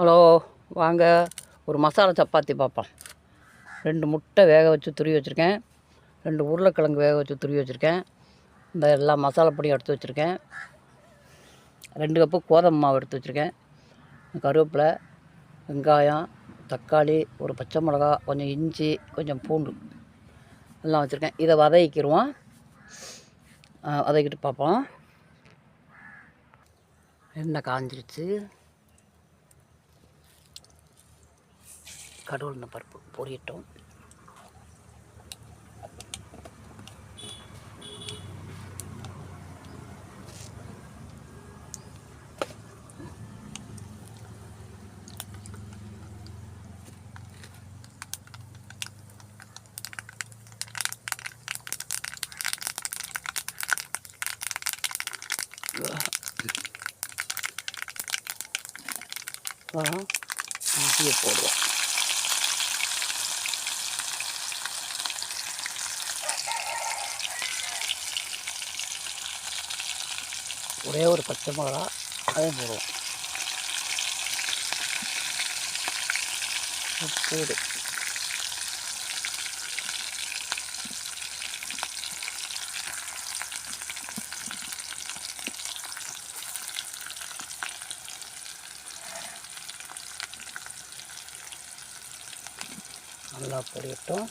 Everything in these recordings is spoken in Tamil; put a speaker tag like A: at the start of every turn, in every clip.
A: ஹலோ வாங்க. ஒரு மசாலா சப்பாத்தி பார்ப்போம். ரெண்டு முட்டை வேக வச்சு துருவி வச்சுருக்கேன். ரெண்டு உருளைக்கிழங்கு வேக வச்சு துருவி வச்சுருக்கேன். இந்த எல்லா மசாலா பொடியும் எடுத்து வச்சுருக்கேன். ரெண்டு கப்பு கோதுமை மாவு எடுத்து வச்சுருக்கேன். கருவேப்பிலை வெங்காயம் தக்காளி ஒரு பச்சை மிளகா கொஞ்சம் இஞ்சி கொஞ்சம் பூண்டு எல்லாம் வச்சுருக்கேன். இதை வதக்கிடுவோம். வதக்கிட்டு பார்ப்போம். எண்ணெய் காஞ்சிருச்சு. கடவுள் இந்த பருப்பு பொரியட்டும் அப்புறம் இஞ்சியை போடுவோம். ஒரே ஒரு பச்சை மிளகா அதையும் போடுவோம். பூடு. நல்லா பொரியட்டும்.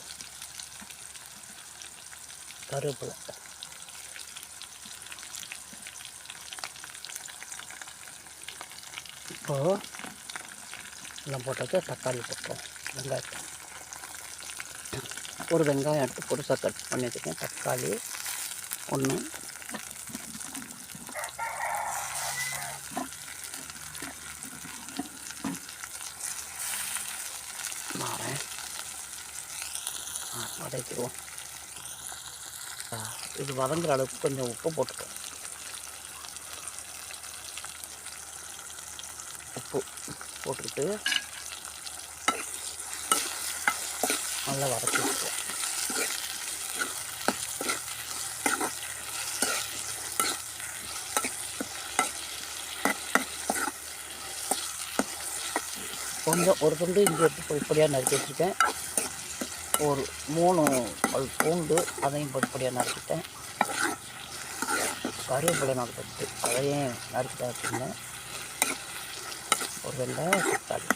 A: கருவேப்பிலை. இப்போது எல்லாம் போட்டாச்சு தக்காளி போட்டோம் வெங்காயத்தை ஒரு வெங்காயம் எடுத்து பொடிசாக கட் பண்ணி வச்சுருக்கேன். தக்காளி ஒன்று வதக்கிடுவோம். இது வதங்குற அளவுக்கு கொஞ்சம் உப்பு போட்டுக்கோ உப்பு போட்டுட்டு நல்லா வதக்கி விட்டுருவோம். கொஞ்சம் ஒரு துண்டு இஞ்சி எடுத்து பொடி நறுக்கி வச்சுருக்கேன். ஒரு மூணு பல் பூண்டு அதையும் படிப்படியாக நறுக்கிட்டேன். கருவேப்பிலை நறுக்கிட்டு அதையும் நறுக்கிட்டா வச்சுருந்தேன். ஒரு வெங்காயம் தக்காளி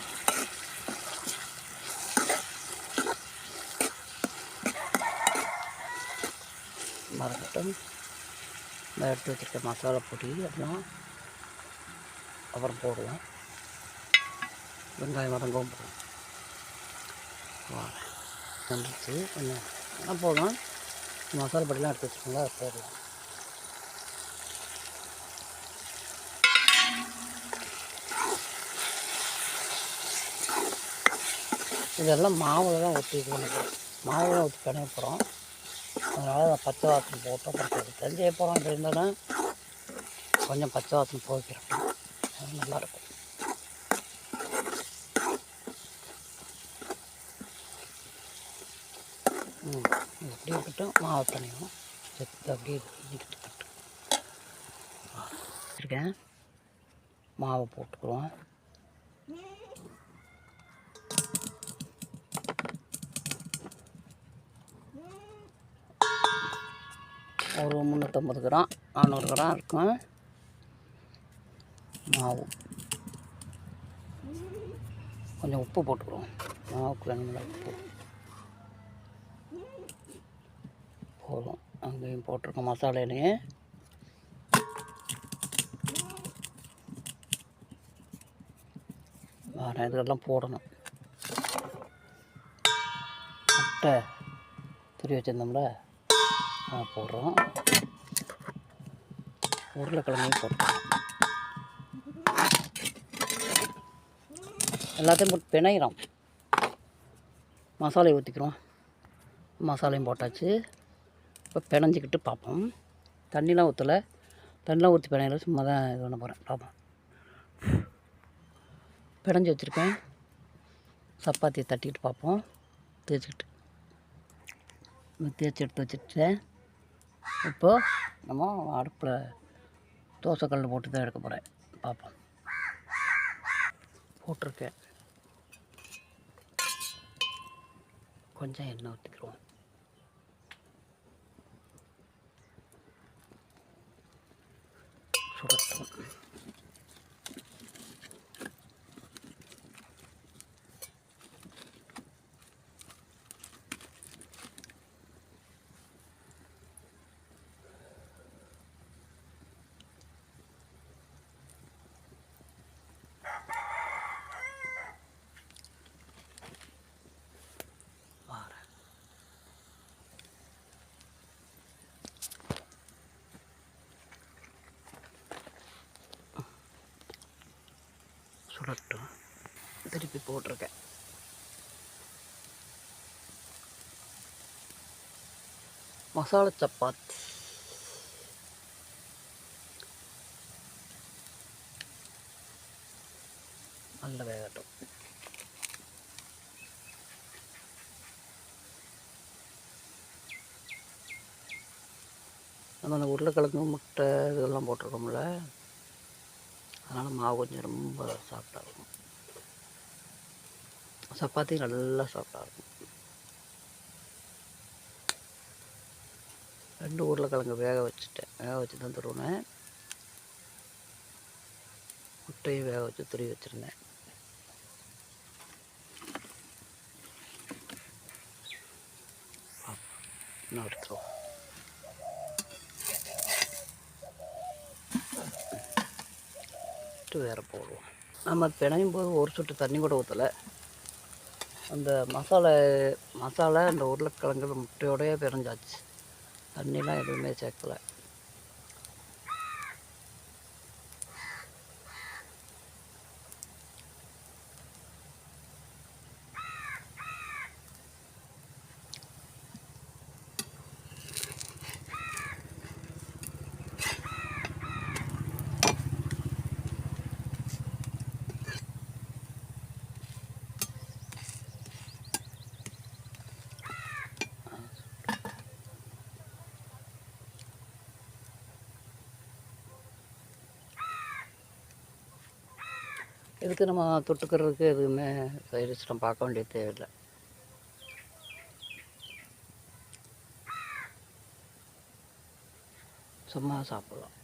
A: மறக்கட்டும் இந்த எடுத்து வச்சுருக்க மசாலா பொடி எல்லாம் அப்புறம் போடுவோம். வெங்காயம் வதங்கவும் போடுவோம். வந்துச்சு என்ன போதும் மசாலா பொடிலாம் எடுத்து வச்சுக்கோங்க அது இதெல்லாம் மாவில் தான் ஊற்றி இது மாவில் தான் ஊற்றி கணக்கு போகிறோம் அதனால் நான் பச்சை வாசம் போட்டு அப்புறம் எடுத்து செய்ய போகிறோம் அப்படின்னா கொஞ்சம் பச்சை வாசம் போய்க்கிறோம் அது நல்லாயிருக்கும் ம் அப்படியே இருக்கட்டும். மாவு பிணையும் செத்து அப்படியே இடிக்கிட்டு இருக்கேன் மாவை போட்டுக்குவோம். ஒரு முந்நூற்றம்பது கிராம் நானூறு கிராம் இருக்கும். மாவு. கொஞ்சம் உப்பு போட்டுக்கிறோம் மாவுக்கு வேணும்ல உப்பு. போதும். அங்கேயும் போட்டிருக்கோம் மசாலையிலையும் வேறு இதுக்கெல்லாம் போடணும். முட்டை. துரி வச்சுருந்தோம்ல. போடுறோம். உருளைக்கிழங்கையும் போட்டுறோம் எல்லாத்தையும் போட்டு பிணைகிறோம் மசாலையை ஊற்றிக்கிறோம் மசாலையும் போட்டாச்சு. இப்போ பிணைஞ்சிக்கிட்டு பார்ப்போம். தண்ணிலாம் ஊற்றலை தண்ணிலாம் ஊற்றி பிணையில சும்மா தான் இது பண்ண போகிறேன் பார்ப்போம். பிணைஞ்சி வச்சுருக்கேன். சப்பாத்தியை தட்டிக்கிட்டு பார்ப்போம். தேய்ச்சிக்கிட்டு. தேய்ச்சி எடுத்து வச்சுட்டேன் இப்போது நம்ம அடுப்பில் தோசைக்கல் போட்டு தான் எடுக்க போகிறேன். பார்ப்போம். போட்டிருக்கேன். கொஞ்சம் எண்ணெய் ஊற்றிக்கிறோம் சுடட்டும். சுடட்டும் திருப்பி போட்டிருக்கேன். மசாலா சப்பாத்தி நல்ல வேகட்டும். நம்ம அந்த உருளைக்கிழங்கு முட்டை இதெல்லாம் போட்டிருக்கோம்ல. அதனால் மாவு கொஞ்சம் ரொம்ப சாஃப்டாக இருக்கும். சப்பாத்தி நல்லா சாஃப்டாக இருக்கும். ரெண்டு உருளைக்கிழங்கு வேக வச்சுட்டேன். வேக வச்சு தான் துருவினேன் முட்டையும் வேக வச்சு துருவி வச்சுருந்தேன். இன்னும் ஃபஸ்ட்டு வேறு போடுவோம். நம்ம பிணையும் போது ஒரு சொட்டு தண்ணி கூட ஊற்றலை அந்த மசாலா மசாலா அந்த உருளைக்கிழங்கு முட்டையோடயே பிணைஞ்சாச்சு. தண்ணிலாம் எதுவுமே சேர்க்கல. இதுக்கு நம்ம தொட்டுக்கிறதுக்கு எதுவுமே சைடிஸ்டம் பார்க்க வேண்டிய தேவையில்லை. சும்மா சாப்பிடலாம்.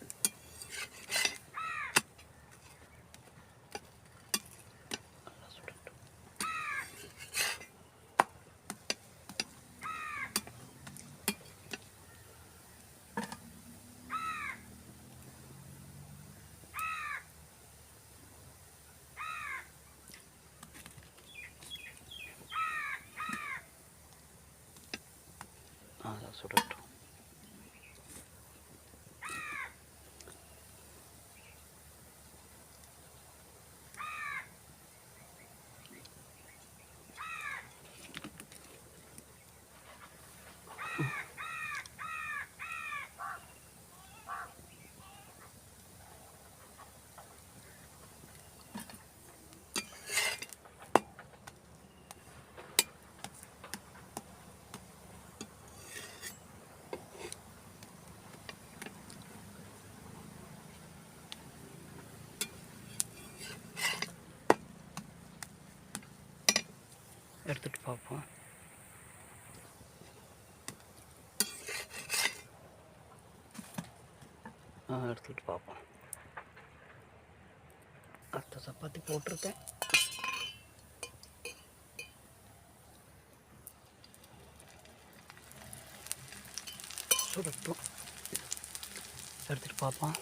A: நல்லா சுடட்டும் எடுத்துகிட்டு பார்ப்போம் ஆ எடுத்துக்கிட்டு பார்ப்போம் அடுத்த சப்பாத்தி போட்டிருக்கேன். சுடட்டும். எடுத்துகிட்டு பார்ப்போம்